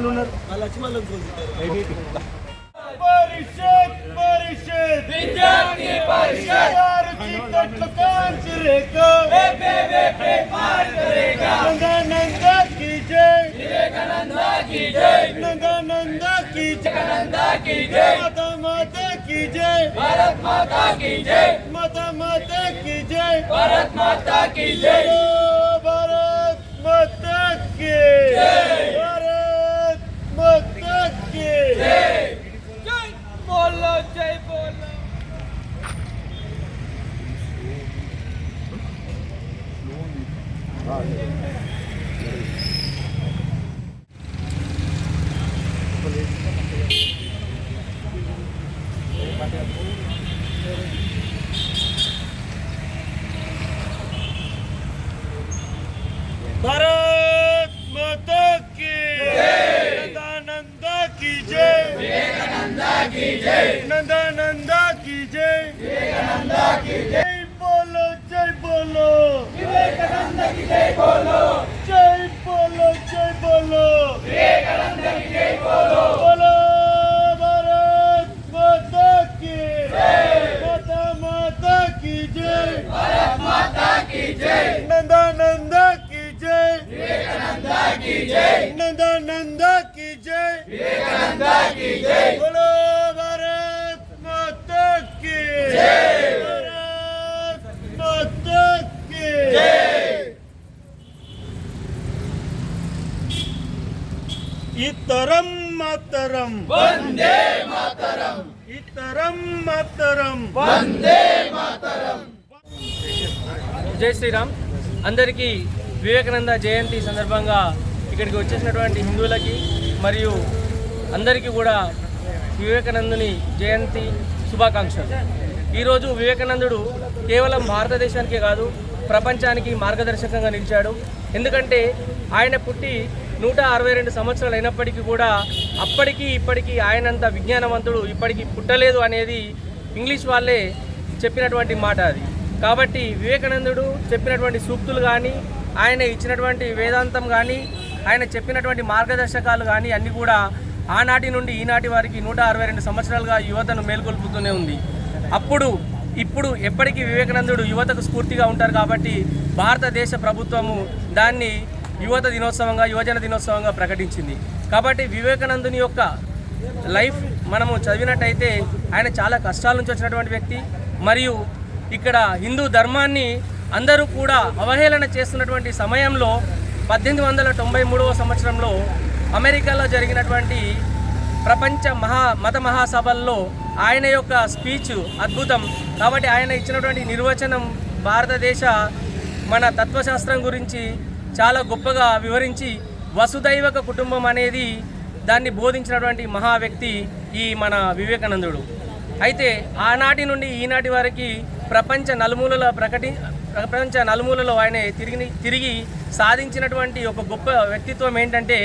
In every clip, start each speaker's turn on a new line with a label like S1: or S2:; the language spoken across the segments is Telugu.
S1: వాళ్ళు ఉన్నారు
S2: పరిషత్ పరిషత్ విద్యార్థి పరిషత్ చిత్తట్లు కాంచి రేఖ నందానంద की जय विवेकानंद की जय नंदानंद की जय की जय माता माता की जय भारत माता की जय माता माता की जय भारत माता की जय Amém. ఇతరం మాతరం. వందే మాతరం. ఇతరం మాతరం.
S3: జై శ్రీరామ్. అందరికీ వివేకానంద జయంతి సందర్భంగా ఇక్కడికి వచ్చేసినటువంటి హిందువులకి మరియు అందరికీ కూడా వివేకానందుని జయంతి శుభాకాంక్షలు. ఈరోజు వివేకానందుడు కేవలం భారతదేశానికే కాదు ప్రపంచానికి మార్గదర్శకంగా నిలిచాడు. ఎందుకంటే ఆయన పుట్టి నూట అరవై రెండు సంవత్సరాలు అయినప్పటికీ కూడా అప్పటికి ఇప్పటికీ ఆయనంత విజ్ఞానవంతుడు ఇప్పటికీ పుట్టలేదు అనేది ఇంగ్లీష్ వాళ్ళే చెప్పినటువంటి మాట అది. కాబట్టి వివేకానందుడు చెప్పినటువంటి సూక్తులు కానీ ఆయన ఇచ్చినటువంటి వేదాంతం కానీ ఆయన చెప్పినటువంటి మార్గదర్శకాలు కానీ అన్నీ కూడా ఆనాటి నుండి ఈనాటి వారికి నూట అరవై రెండు సంవత్సరాలుగా యువతను మేల్కొల్పుతూనే ఉంది. అప్పుడు ఇప్పుడు ఎప్పటికీ వివేకానందుడు యువతకు స్ఫూర్తిగా ఉంటారు కాబట్టి భారతదేశ ప్రభుత్వము దాన్ని యువత దినోత్సవంగా యువజన దినోత్సవంగా ప్రకటించింది. కాబట్టి వివేకానందుని యొక్క లైఫ్ మనము చదివినట్టయితే ఆయన చాలా కష్టాల నుంచి వచ్చినటువంటి వ్యక్తి. మరియు ఇక్కడ హిందూ ధర్మాన్ని అందరూ కూడా అవహేళన చేస్తున్నటువంటి సమయంలో పద్దెనిమిది వందల తొంభై మూడవ సంవత్సరంలో అమెరికాలో జరిగినటువంటి ప్రపంచ మహా మత మహాసభల్లో ఆయన యొక్క స్పీచ్ అద్భుతం. కాబట్టి ఆయన ఇచ్చినటువంటి నిర్వచనం భారతదేశ మన తత్వశాస్త్రం గురించి చాలా గొప్పగా వివరించి వసుదైవక కుటుంబం అనేది దాన్ని బోధించినటువంటి మహా వ్యక్తి ఈ మన వివేకానందుడు. అయితే ఆనాటి నుండి ఈనాటి వరకు ప్రపంచ నలుమూలల ప్రకటి ప్రపంచ నలుమూలలో ఆయన తిరిగి తిరిగి సాధించినటువంటి ఒక గొప్ప వ్యక్తిత్వం ఏంటంటే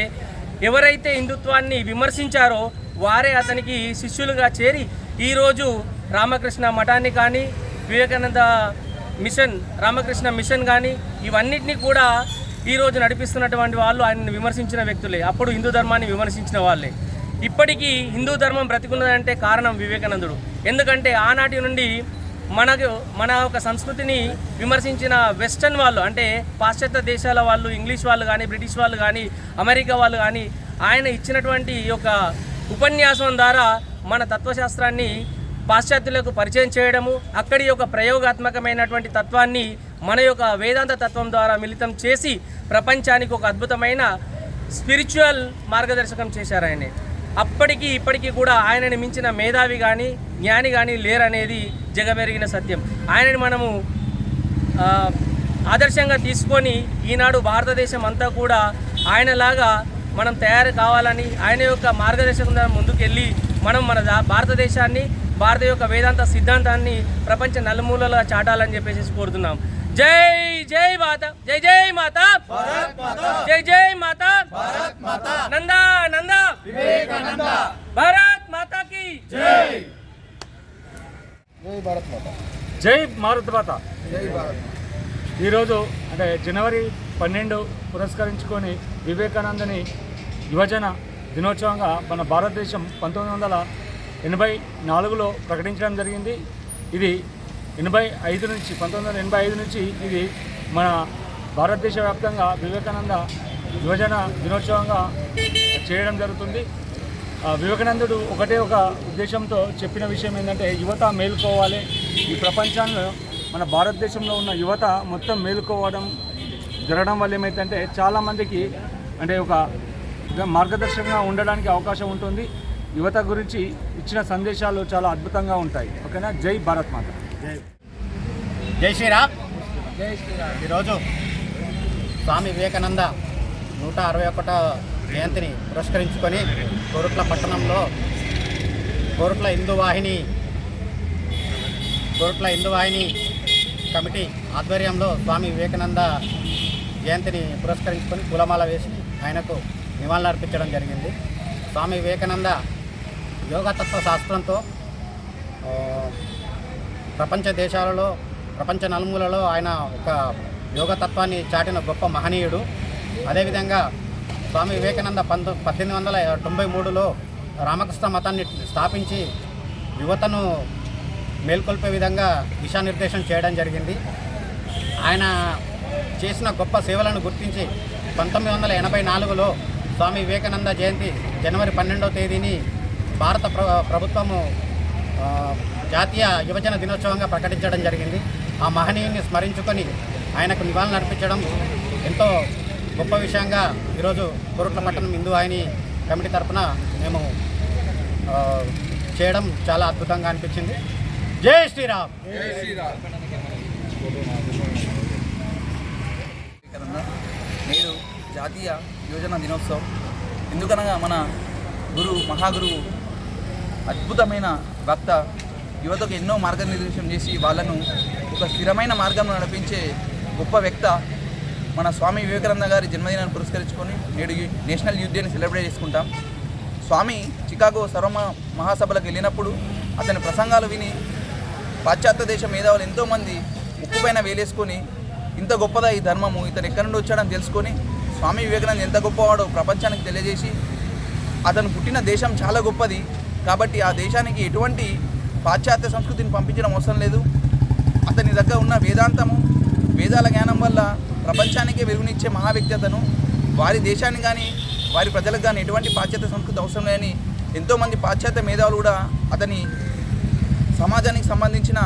S3: ఎవరైతే హిందుత్వాన్ని విమర్శించారో వారే అతనికి శిష్యులుగా చేరి ఈరోజు రామకృష్ణ మఠాన్ని కానీ వివేకానంద మిషన్ రామకృష్ణ మిషన్ కానీ ఇవన్నిటినీ కూడా ఈరోజు నడిపిస్తున్నటువంటి వాళ్ళు ఆయనను విమర్శించిన వ్యక్తులే. అప్పుడు హిందూ ధర్మాన్ని విమర్శించిన వాళ్ళే. ఇప్పటికీ హిందూ ధర్మం బ్రతికున్నదంటే కారణం వివేకానందుడు. ఎందుకంటే ఆనాటి నుండి మనకు మన ఒక సంస్కృతిని విమర్శించిన వెస్టర్న్ వాళ్ళు అంటే పాశ్చాత్య దేశాల వాళ్ళు ఇంగ్లీష్ వాళ్ళు కానీ బ్రిటిష్ వాళ్ళు కానీ అమెరికా వాళ్ళు కానీ ఆయన ఇచ్చినటువంటి ఈ యొక్క ఉపన్యాసం ద్వారా మన తత్వశాస్త్రాన్ని పాశ్చాత్యులకు పరిచయం చేయడము అక్కడి యొక్క ప్రయోగాత్మకమైనటువంటి తత్వాన్ని మన యొక్క వేదాంత తత్వం ద్వారా మిళితం చేసి ప్రపంచానికి ఒక అద్భుతమైన స్పిరిచువల్ మార్గదర్శకం చేశారు ఆయన. అప్పటికి ఇప్పటికీ కూడా ఆయనని మించిన మేధావి కానీ జ్ఞాని కానీ లేరనేది జగమెరిగిన సత్యం. ఆయనని మనము ఆదర్శంగా తీసుకొని ఈనాడు భారతదేశం అంతా కూడా ఆయనలాగా మనం తయారు కావాలని ఆయన యొక్క మార్గదర్శకం ద్వారా ముందుకెళ్ళి మనం మన భారతదేశాన్ని భారత యొక్క వేదాంత సిద్ధాంతాన్ని ప్రపంచ నలుమూలలా చాటాలని చెప్పేసి కోరుతున్నాం. జై జై మాత జై జై మాత. జై జై మాత. నందా నందా. భారత్ మాతాకి.
S1: జై భారత్ మాత. ఈరోజు అంటే జనవరి పన్నెండు పురస్కరించుకొని వివేకానందని యువజన దినోత్సవంగా మన భారతదేశం పంతొమ్మిది వందల ఎనభై నాలుగులో ప్రకటించడం జరిగింది. ఇది ఎనభై ఐదు నుంచి పంతొమ్మిది వందల ఎనభై ఐదు నుంచి ఇది మన భారతదేశ వ్యాప్తంగా వివేకానంద యువజన దినోత్సవంగా చేయడం జరుగుతుంది. వివేకానందుడు ఒకటే ఒక ఉద్దేశంతో చెప్పిన విషయం ఏంటంటే యువత మేలుకోవాలి. ఈ ప్రపంచంలో మన భారతదేశంలో ఉన్న యువత మొత్తం మేలుకోవడం జరగడం వల్ల ఏమైందంటే చాలామందికి అంటే ఒక మార్గదర్శకంగా ఉండడానికి అవకాశం ఉంటుంది. యువత గురించి ఇచ్చిన సందేశాలు చాలా అద్భుతంగా ఉంటాయి. ఓకేనా? జై భారత్ మాత.
S4: జై శ్రీరామ్. ఈరోజు స్వామి వివేకానంద నూట అరవై ఒకటో జయంతిని పురస్కరించుకొని కోరుట్ల పట్టణంలో కోరుట్ల హిందూ వాహిని కోరుట్ల హిందూ వాహిని కమిటీ ఆధ్వర్యంలో స్వామి వివేకానంద జయంతిని పురస్కరించుకొని పూలమాల వేసి ఆయనకు నివాళులు అర్పించడం జరిగింది. స్వామి వివేకానంద యోగతత్వ శాస్త్రంతో ప్రపంచ దేశాలలో ప్రపంచ నలుమూలలో ఆయన ఒక యోగతత్వాన్ని చాటిన గొప్ప మహనీయుడు. అదేవిధంగా స్వామి వివేకానంద పంతొ పద్దెనిమిది వందల తొంభై మూడులో రామకృష్ణ మతాన్ని స్థాపించి యువతను మేల్కొల్పే విధంగా దిశానిర్దేశం చేయడం జరిగింది. ఆయన చేసిన గొప్ప సేవలను గుర్తించి పంతొమ్మిది వందల ఎనభై నాలుగులో స్వామి వివేకానంద జయంతి జనవరి పన్నెండవ తేదీని భారత ప్ర ప్రభుత్వము జాతీయ యువజన దినోత్సవంగా ప్రకటించడం జరిగింది. ఆ మహనీయుని స్మరించుకొని ఆయనకు నివాళులు అర్పించడం ఎంతో గొప్ప విషయంగా ఈరోజు కోరుట్ల పట్టణం హిందూ ఆయని కమిటీ తరఫున మేము చేయడం చాలా అద్భుతంగా అనిపించింది. జై శ్రీరామ్!
S5: నేడు జాతీయ యోజన దినోత్సవం ఎందుకనగా మన గురువు మహాగురువు అద్భుతమైన వక్త యువతకు ఎన్నో మార్గనిర్దేశం చేసి వాళ్ళను ఒక స్థిరమైన మార్గంలో నడిపించే గొప్ప వ్యక్త మన స్వామి వివేకానంద గారి జన్మదినాన్ని పురస్కరించుకొని నేడు నేషనల్ యూత్ డేని సెలబ్రేట్ చేసుకుంటాం. స్వామి చికాగో సర్వ మహాసభలకు వెళ్ళినప్పుడు అతని ప్రసంగాలు విని పాశ్చాత్య దేశం మేధావులు ఎంతోమంది ఉక్కుపైన వేలేసుకొని ఇంత గొప్పదా ఈ ధర్మము? ఇతను ఎక్కడి నుండి వచ్చాడని తెలుసుకొని స్వామి వివేకానంద ఎంత గొప్పవాడో ప్రపంచానికి తెలియజేసి అతను పుట్టిన దేశం చాలా గొప్పది. కాబట్టి ఆ దేశానికి ఎటువంటి పాశ్చాత్య సంస్కృతిని పంపించడం అవసరం లేదు. అతని దగ్గర ఉన్న వేదాంతము వేదాల జ్ఞానం వల్ల ప్రపంచానికే వెలుగునిచ్చే మహా వ్యక్తి అతను వారి దేశాన్ని కానీ వారి ప్రజలకు కానీ ఎటువంటి పాశ్చాత్య సంస్కృతి అవసరం లేని ఎంతోమంది పాశ్చాత్య మేధావులు కూడా అతని సమాజానికి సంబంధించిన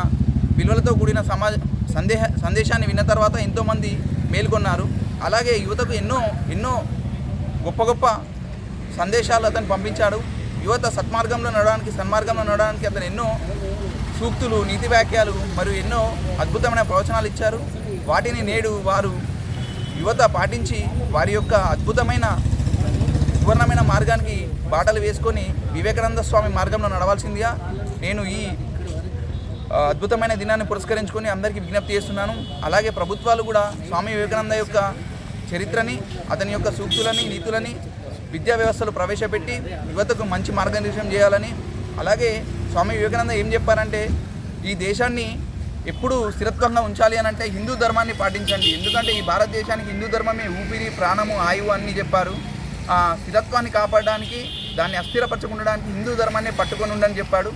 S5: విలువలతో కూడిన సమాజ సందేహ సందేశాన్ని విన్న తర్వాత ఎంతోమంది మేల్కొన్నారు. అలాగే యువతకు ఎన్నో ఎన్నో గొప్ప గొప్ప సందేశాలు అతను పంపించాడు. యువత సత్మార్గంలో నడవడానికి సన్మార్గంలో నడవడానికి అతను ఎన్నో సూక్తులు నీతి వాక్యాలు మరియు ఎన్నో అద్భుతమైన ప్రవచనాలు ఇచ్చారు. వాటిని నేడు వారు యువత పాటించి వారి యొక్క అద్భుతమైన సువర్ణమైన మార్గానికి బాటలు వేసుకొని వివేకానంద స్వామి మార్గంలో నడవాల్సిందిగా నేను ఈ అద్భుతమైన దినాన్ని పురస్కరించుకొని అందరికీ విజ్ఞప్తి చేస్తున్నాను. అలాగే ప్రభుత్వాలు కూడా స్వామి వివేకానంద యొక్క చరిత్రని అతని యొక్క సూక్తులని నీతులని విద్యా వ్యవస్థలు ప్రవేశపెట్టి యువతకు మంచి మార్గనిర్దేశం చేయాలని. అలాగే స్వామి వివేకానంద ఏం చెప్పారంటే ఈ దేశాన్ని ఎప్పుడు స్థిరత్వంగా ఉంచాలి అని అంటే హిందూ ధర్మాన్ని పాటించండి. ఎందుకంటే ఈ భారతదేశానికి హిందూ ధర్మమే ఊపిరి ప్రాణము ఆయువు అన్నీ చెప్పారు. ఆ స్థిరత్వాన్ని కాపాడడానికి దాన్ని అస్థిరపరచకుండడానికి హిందూ ధర్మాన్ని పట్టుకొని ఉండని చెప్పాడు.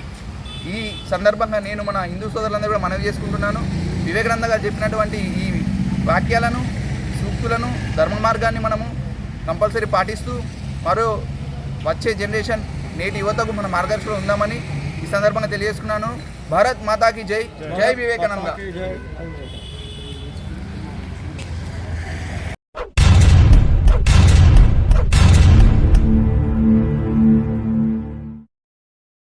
S5: ఈ సందర్భంగా నేను మన హిందూ సోదరులందరూ కూడా మనవి చేసుకుంటున్నాను. వివేకానంద గారు చెప్పినటువంటి ఈ వాక్యాలను సూక్తులను ధర్మ మార్గాన్ని మనము కంపల్సరీ పాటిస్తూ మరో వచ్చే జనరేషన్ నేటి యువతకు మన మార్గదర్శకులు ఉందామని ఈ సందర్భంగా తెలియజేసుకున్నాను. భారత్ మాతాకి జై. జై వివేకానంద.